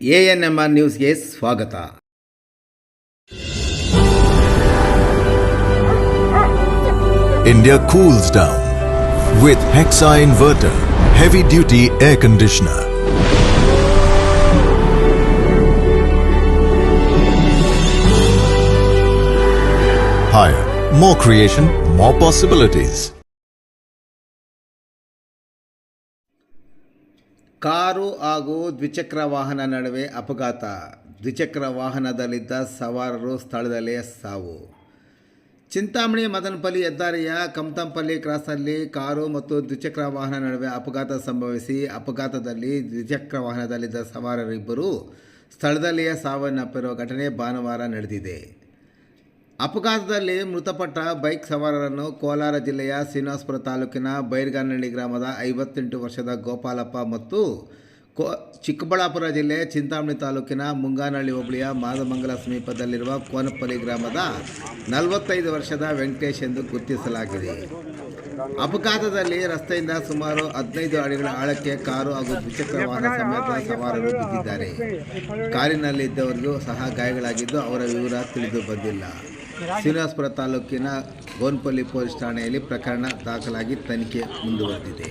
A N M R ನ್ಯೂಸ್ಗೆ ಸ್ವಾಗತ India cools down with Hexa Inverter Heavy Duty Air Conditioner. Higher, more creation, more possibilities. Car ಹಾಗೂ ದ್ವಿಚಕ್ರ ವಾಹನ ನಡುವೆ ಅಪಘಾತ. ದ್ವಿಚಕ್ರ ವಾಹನದಲ್ಲಿದ್ದ ಸವಾರರು ಸ್ಥಳದಲ್ಲೇ ಸಾವು. ಚಿಂತಾಮಣಿ ಮದನಪಲ್ಲಿ ಹೆದ್ದಾರಿಯ ಕಮತಂಪಲ್ಲಿ ಕ್ರಾಸ್ನಲ್ಲಿ ಕಾರು ಮತ್ತು ದ್ವಿಚಕ್ರ ವಾಹನ ನಡುವೆ ಅಪಘಾತ ಸಂಭವಿಸಿ ಅಪಘಾತದಲ್ಲಿ ದ್ವಿಚಕ್ರ ವಾಹನದಲ್ಲಿದ್ದ ಸವಾರರಿಬ್ಬರು ಸ್ಥಳದಲ್ಲಿಯೇ ಸಾವನ್ನಪ್ಪಿರುವ ಘಟನೆ ಭಾನುವಾರ ನಡೆದಿದೆ. ಅಪಘಾತದಲ್ಲಿ ಮೃತಪಟ್ಟ ಬೈಕ್ ಸವಾರರನ್ನು ಕೋಲಾರ ಜಿಲ್ಲೆಯ ಶ್ರೀನಿವಾಸಪುರ ತಾಲೂಕಿನ ಬೈರ್ಗಾನಹಳ್ಳಿ ಗ್ರಾಮದ ಐವತ್ತೆಂಟು ವರ್ಷದ ಗೋಪಾಲಪ್ಪ ಮತ್ತು ಕೋ ಚಿಕ್ಕಬಳ್ಳಾಪುರ ಜಿಲ್ಲೆ ಚಿಂತಾಮಣಿ ತಾಲೂಕಿನ ಮುಂಗಾನಹಳ್ಳಿ ಹೋಬಳಿಯ ಮಾದಮಂಗಲ ಸಮೀಪದಲ್ಲಿರುವ ಕೋನಪಲ್ಲಿ ಗ್ರಾಮದ ನಲವತ್ತೈದು ವರ್ಷದ ವೆಂಕಟೇಶ್ ಎಂದು ಗುರುತಿಸಲಾಗಿದೆ. ಅಪಘಾತದಲ್ಲಿ ರಸ್ತೆಯಿಂದ ಸುಮಾರು ಹದಿನೈದು ಅಡಿಗಳ ಆಳಕ್ಕೆ ಕಾರು ಹಾಗೂ ದ್ವಿಚಕ್ರ ವಾಹನ ಸಮೇತ ಸವಾರರು ಬಿದ್ದಿದ್ದಾರೆ. ಕಾರಿನಲ್ಲಿದ್ದವರಿಗೂ ಸಹ ಗಾಯಗಳಾಗಿದ್ದು ಅವರ ವಿವರ ತಿಳಿದು ಬಂದಿಲ್ಲ. ಶ್ರೀನಿವಾಸಪುರ ತಾಲೂಕಿನ ಗೋನ್ಪಲ್ಲಿ ಪೊಲೀಸ್ ಠಾಣೆಯಲ್ಲಿ ಪ್ರಕರಣ ದಾಖಲಾಗಿ ತನಿಖೆ ಮುಂದುವರೆದಿದೆ.